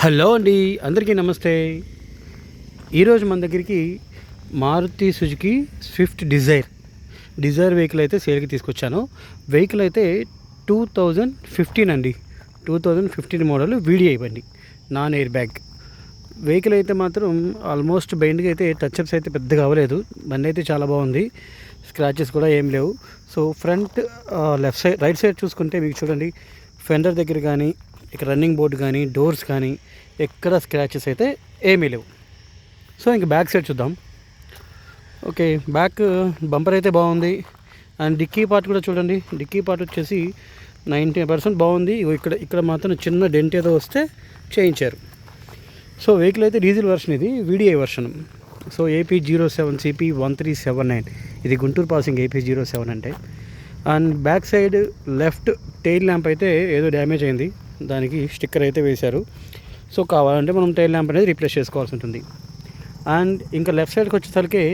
Hello అండి అందరికీ నమస్తే. ఈరోజు మన దగ్గరికి Maruti Suzuki Swift Dzire Dzire vehicle అయితే సేల్కి తీసుకొచ్చాను. వెహికల్ అయితే టూ థౌజండ్ ఫిఫ్టీన్ అండి. Two thousand fifteen model video ఇవ్వండి నాన్ ఎయిర్ బ్యాగ్. వెహికల్ అయితే మాత్రం ఆల్మోస్ట్ బైండ్కి అయితే టచ్అప్స్ అయితే పెద్దగా అవ్వలేదు. బండి అయితే చాలా బాగుంది. స్క్రాచెస్ కూడా ఏం లేవు. So front left side right side చూసుకుంటే మీకు చూడండి ఫెండర్ దగ్గర కానీ ఇక రన్నింగ్ బోర్డు కానీ డోర్స్ కానీ ఎక్కడ స్క్రాచెస్ అయితే ఏమీ లేవు. సో ఇంక బ్యాక్ సైడ్ చూద్దాం. ఓకే బ్యాక్ బంపర్ అయితే బాగుంది. అండ్ డిక్కీ పార్ట్ కూడా చూడండి. డిక్కీ పార్ట్ వచ్చేసి నైంటీ పర్సెంట్ బాగుంది. ఇక్కడ ఇక్కడ మాత్రం చిన్న డెంట్ ఏదో వస్తే చేయించారు. సో వెహికల్ అయితే డీజిల్ వెర్షన్ ఇది VDI version so AP zero seven CP one three seven nine ఇది Guntur passing AP zero seven అంటే. And back side left tail lamp అయితే ఏదో డ్యామేజ్ అయింది. దానికి స్టిక్కర్ అయితే వేశారు. సో కావాలంటే మనం టైల్ ల్యాంప్ అనేది రీప్లేస్ చేసుకోవాల్సి ఉంటుంది. అండ్ ఇంకా లెఫ్ట్ సైడ్కి వచ్చేసరికి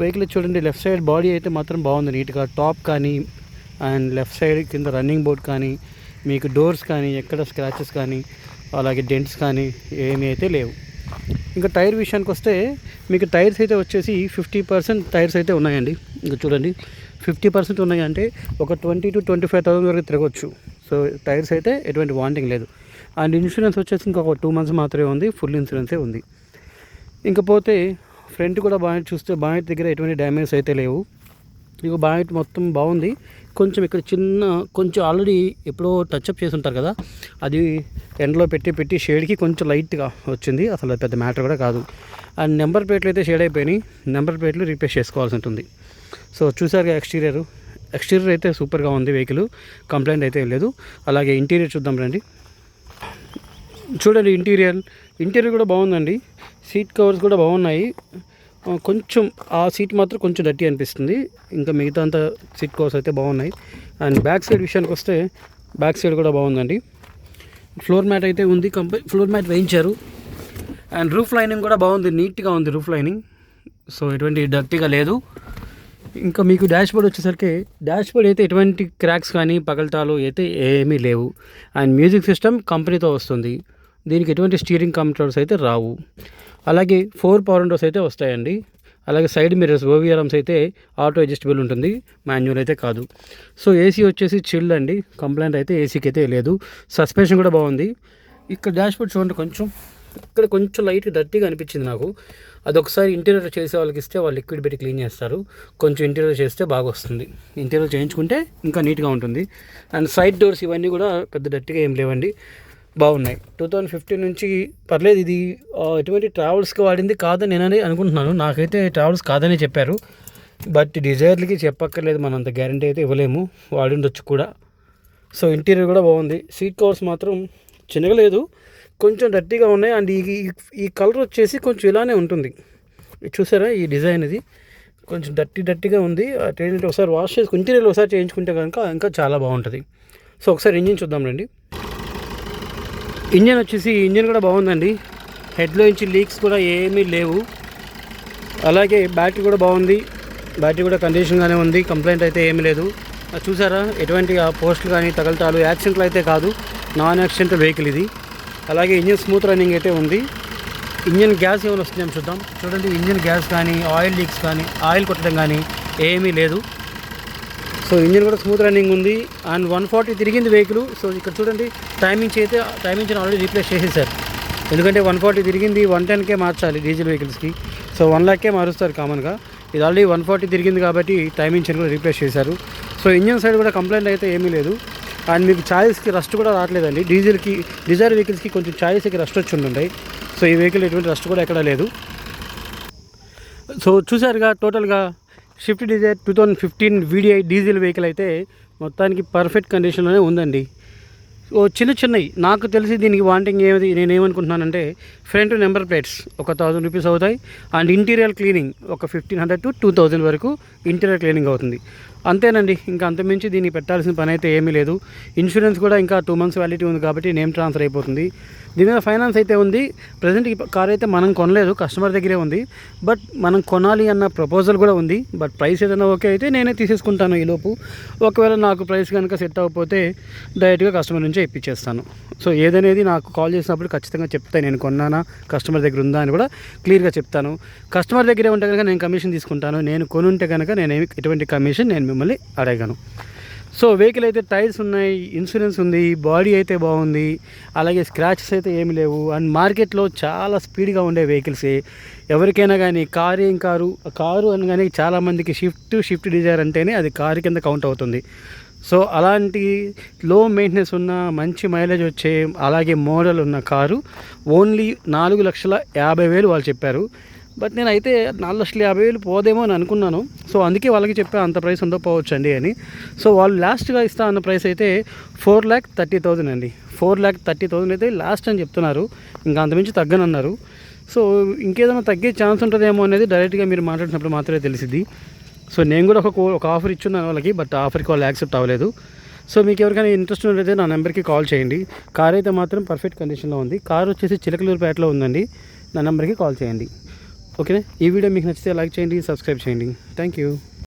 వెహికల్ చూడండి లెఫ్ట్ సైడ్ బాడీ అయితే మాత్రం బాగుంది. నీట్గా టాప్ కానీ అండ్ లెఫ్ట్ సైడ్ కింద రన్నింగ్ బోర్డ్ కానీ మీకు డోర్స్ కానీ ఎక్కడ స్క్రాచెస్ కానీ అలాగే డెంట్స్ కానీ ఏమీ అయితే లేవు. ఇంకా టైర్ విషయానికి వస్తే మీకు టైర్స్ అయితే వచ్చేసి ఫిఫ్టీ పర్సెంట్ టైర్స్ అయితే ఉన్నాయండి. ఇంకా చూడండి ఫిఫ్టీ పర్సెంట్ ఉన్నాయంటే ఒక twenty to twenty five thousand వరకు తిరగచ్చు. సో టైర్స్ అయితే ఎటువంటి వాంటింగ్ లేదు. అండ్ ఇన్సూరెన్స్ వచ్చేసి ఇంకొక టూ మంత్స్ మాత్రమే ఉంది ఫుల్ ఇన్సూరెన్సే ఉంది. ఇంకపోతే ఫ్రంట్ కూడా బాగా చూస్తే బాగా దగ్గర ఎటువంటి డ్యామేజ్ అయితే లేవు. ఇక బాగా మొత్తం బాగుంది. కొంచెం ఇక్కడ చిన్న కొంచెం ఆల్రెడీ ఎప్పుడో టచ్అప్ చేసి ఉంటారు కదా అది ఎండలో పెట్టి పెట్టి షేడ్కి కొంచెం లైట్గా వచ్చింది. అసలు పెద్ద మ్యాటర్ కూడా కాదు. అండ్ నెంబర్ ప్లేట్లు అయితే షేడ్ అయిపోయినాయి. నెంబర్ ప్లేట్లు రీప్లేస్ చేసుకోవాల్సి ఉంటుంది. సో చూసారుగా ఎక్స్టీరియర్? ఎక్స్టీరియర్ అయితే సూపర్గా ఉంది వెహికల్. కంప్లైంట్ అయితే లేదు. అలాగే ఇంటీరియర్ చూద్దాం రండి. చూడండి ఇంటీరియర్. ఇంటీరియర్ కూడా బాగుందండి. సీట్ కవర్స్ కూడా బాగున్నాయి. కొంచెం ఆ సీట్ మాత్రం కొంచెం డర్టీ అనిపిస్తుంది. ఇంకా మిగతా అంతా సీట్ కవర్స్ అయితే బాగున్నాయి. అండ్ బ్యాక్ సైడ్ విషయానికి వస్తే బ్యాక్ సైడ్ కూడా బాగుందండి. ఫ్లోర్ మ్యాట్ అయితే ఉంది. కంపెనీ ఫ్లోర్ మ్యాట్ వేయించారు. అండ్ రూఫ్ లైనింగ్ కూడా బాగుంది. నీట్గా ఉంది రూఫ్ లైనింగ్. సో ఎటువంటి డర్టీగా లేదు. ఇంకా మీకు డాష్ బోర్డ్ వచ్చేసరికి డాష్ బోర్డ్ అయితే ఎటువంటి క్రాక్స్ కానీ పగలటాలు అయితే ఏమీ లేవు. అండ్ మ్యూజిక్ సిస్టమ్ కంపెనీతో వస్తుంది. దీనికి ఎటువంటి స్టీరింగ్ కంట్రోల్స్ అయితే రావు. అలాగే ఫోర్ పవర్ విండోస్ అయితే వస్తాయండి. అలాగే సైడ్ మిర్రర్స్ ఓవిఆర్ఎమ్స్ అయితే ఆటో అడ్జస్టబుల్ ఉంటుంది. మాన్యువల్ అయితే కాదు. సో ఏసీ వచ్చేసి చిల్డ్ అండి. కంప్లైంట్ అయితే ఏసీకి అయితే లేదు. సస్పెన్షన్ కూడా బాగుంది. ఇక్కడ డాష్ బోర్డ్ చూడండి కొంచెం. ఇక్కడ కొంచెం లైట్ డర్టీగా అనిపించింది నాకు. అదొకసారి ఇంటీరియర్ చేసే వాళ్ళకి ఇస్తే వాళ్ళు లిక్విడ్ పెట్టి క్లీన్ చేస్తారు. కొంచెం ఇంటీరియర్ చేస్తే బాగా వస్తుంది ఇంటీరియర్ చేయించుకుంటే ఇంకా నీట్గా ఉంటుంది. అండ్ సైడ్ డోర్స్ ఇవన్నీ కూడా పెద్ద డర్టీగా ఏం లేవండి. బాగున్నాయి. టూ థౌజండ్ ఫిఫ్టీన్ నుంచి పర్లేదు ఇది ఎటువంటి ట్రావెల్స్కి వాడింది కాదని నేనని అనుకుంటున్నాను. నాకైతే ట్రావెల్స్ కాదని చెప్పారు. బట్ డిజైర్లకి చెప్పక్కర్లేదు మనం అంత గ్యారంటీ అయితే ఇవ్వలేము. వాడిండొచ్చు కూడా. సో ఇంటీరియర్ కూడా బాగుంది. సీట్ కవర్స్ మాత్రం చిన్నగా లేదు. కొంచెం డర్టీగా ఉన్నాయి. అండ్ ఈ ఈ- కలర్ వచ్చేసి కొంచెం ఇలానే ఉంటుంది. ఇది చూసారా ఈ డిజైన్ ఇది? కొంచెం డర్టీ డర్టీగా ఉంది. ఏంటంటే ఒకసారి వాష్ చేసుకుని ఇంటీరియర్ ఒకసారి చేయించుకుంటే కనుక ఇంకా చాలా బాగుంటుంది. సో ఒకసారి ఇంజిన్ చూద్దాం రండి. ఇంజన్ వచ్చేసి ఇంజన్ కూడా బాగుందండి. హెడ్లో నుంచి లీక్స్ కూడా ఏమీ లేవు. అలాగే బ్యాటరీ కూడా బాగుంది. బ్యాటరీ కూడా కండిషన్గానే ఉంది. కంప్లైంట్ అయితే ఏమీ లేదు. అది చూసారా? ఎటువంటి పోస్టులు కానీ తగలటాలు యాక్సిడెంట్లు అయితే కాదు. నాన్ యాక్సిడెంటల్ వెహికల్ ఇది. అలాగే ఇంజన్ స్మూత్ రన్నింగ్ అయితే ఉంది. ఇంజన్ గ్యాస్ ఏమైనా వస్తుందేమో చూద్దాం. చూడండి ఇంజన్ గ్యాస్ కానీ ఆయిల్ లీక్స్ కానీ ఆయిల్ కొట్టడం కానీ ఏమీ లేదు. సో ఇంజిన్ కూడా స్మూత్ రన్నింగ్ ఉంది. అండ్ వన్ ఫార్టీ తిరిగింది వెహికల్. సో ఇక్కడ చూడండి టైమింగ్స్ అయితే టైమింగ్స్ ఆల్రెడీ రీప్లేస్ చేసేసారు ఎందుకంటే వన్ ఫార్టీ తిరిగింది వన్ టెన్కే మార్చాలి డీజిల్ వెహికల్స్కి సో వన్ ల్యాక్కే మారుస్తారు కామన్గా ఇది ఆల్రెడీ వన్ ఫార్టీ తిరిగింది కాబట్టి టైమింగ్స్ కూడా రీప్లేస్ చేశారు. సో ఇంజిన్ సైడ్ కూడా కంప్లైంట్ అయితే ఏమీ లేదు. అండ్ మీకు ఛాయిస్కి రస్ట్ కూడా రావట్లేదండి. డీజిల్కి డిజైర్ వెహికల్స్కి కొంచెం ఛాయిస్కి రస్ట్ వచ్చి ఉంటుంటాయి సో ఈ వెహికల్ ఎటువంటి రస్ట్ కూడా ఎక్కడా లేదు. సో చూసారుగా టోటల్గా shift Dzire two thousand fifteen VDI diesel vehicle అయితే మొత్తానికి పర్ఫెక్ట్ కండిషన్లోనే ఉందండి. ఓ చిన్న చిన్నవి. నాకు తెలిసి దీనికి వాంటింగ్ ఏది నేను ఏమనుకుంటున్నానంటే ఫ్రంట్ నెంబర్ ప్లేట్స్ ఒక థౌజండ్ రూపీస్ అవుతాయి. అండ్ ఇంటీరియర్ క్లీనింగ్ ఒక fifteen hundred to two thousand వరకు ఇంటీరియర్ క్లీనింగ్ అవుతుంది. అంతేనండి. ఇంకా అంతమించి దీనికి పెట్టాల్సిన పని అయితే ఏమీ లేదు. ఇన్సూరెన్స్ కూడా ఇంకా టూ మంత్స్ వ్యాలిటీ ఉంది కాబట్టి నేమ్ ట్రాన్స్ఫర్ అయిపోతుంది. దీని మీద ఫైనాన్స్ అయితే ఉంది. ప్రజెంట్ ఈ కార్ అయితే మనం కొనలేదు కస్టమర్ దగ్గరే ఉంది. బట్ మనం కొనాలి అన్న ప్రపోజల్ కూడా ఉంది. బట్ ప్రైస్ ఏదైనా ఓకే అయితే నేనే తీసేసుకుంటాను ఈలోపు ఒకవేళ నాకు ప్రైస్ కనుక సెట్ అవ్వకపోతే డైరెక్ట్గా కస్టమర్ నుంచే ఇప్పించేస్తాను. సో ఏదనేది నాకు కాల్ చేసినప్పుడు ఖచ్చితంగా చెప్తాను నేను కొన్నానా కస్టమర్ దగ్గర ఉందా అని కూడా క్లియర్గా చెప్తాను. కస్టమర్ దగ్గరే ఉంటే కనుక నేను కమిషన్ తీసుకుంటాను. నేను కొనుంటే కనుక నేను ఎటువంటి కమిషన్ నేను మిమ్మల్ని అడగను. సో వెహికల్ అయితే టైర్స్ ఉన్నాయి ఇన్సూరెన్స్ ఉంది బాడీ అయితే బాగుంది అలాగే స్క్రాచెస్ అయితే ఏమి లేవు అండ్ మార్కెట్లో చాలా స్పీడ్గా ఉండే వెహికల్సే. ఎవరికైనా కానీ కారు ఏం కారు కారు అని కానీ చాలామందికి షిఫ్ట్ షిఫ్ట్ డిజైర్ అంటేనే అది కారు కింద కౌంట్ అవుతుంది. సో అలాంటి లో మెయింటెనెన్స్ ఉన్న మంచి మైలేజ్ వచ్చే అలాగే మోడల్ ఉన్న కారు ఓన్లీ నాలుగు లక్షల యాభై వేలు వాళ్ళు చెప్పారు. బట్ నేనైతే నాలుగు లక్షల యాభై వేలు పోదేమో అని అనుకున్నాను. సో అందుకే వాళ్ళకి చెప్పా అంత ప్రైస్ ఉందో పోవచ్చండి అని. సో వాళ్ళు లాస్ట్గా ఇస్తా అన్న ప్రైస్ అయితే ఫోర్ ల్యాక్ థర్టీ థౌజండ్ అండి. ఫోర్ ల్యాక్ థర్టీ థౌజండ్ అయితే లాస్ట్ అని చెప్తున్నారు. ఇంకా అంతమించి తగ్గనన్నారు. సో ఇంకేదైనా తగ్గే ఛాన్స్ ఉంటుందేమో అనేది డైరెక్ట్గా మీరు మాట్లాడినప్పుడు మాత్రమే తెలిసింది సో నేను కూడా ఒక ఒక ఆఫర్ ఇచ్చున్నాను వాళ్ళకి బట్ ఆఫర్కి వాళ్ళు యాక్సెప్ట్ అవ్వలేదు. సో మీకు ఎవరికైనా ఇంట్రెస్ట్ ఉన్నట్లయితే నా నెంబర్కి కాల్ చేయండి. కార్ అయితే మాత్రం పర్ఫెక్ట్ కండిషన్లో ఉంది. కార్ వచ్చేసి చిలకలూరుపేటలో ఉందండి. నా నెంబర్కి కాల్ చేయండి. ఓకేనా? ఈ వీడియో మీకు నచ్చితే లైక్ చేయండి సబ్స్క్రైబ్ చేయండి. Thank you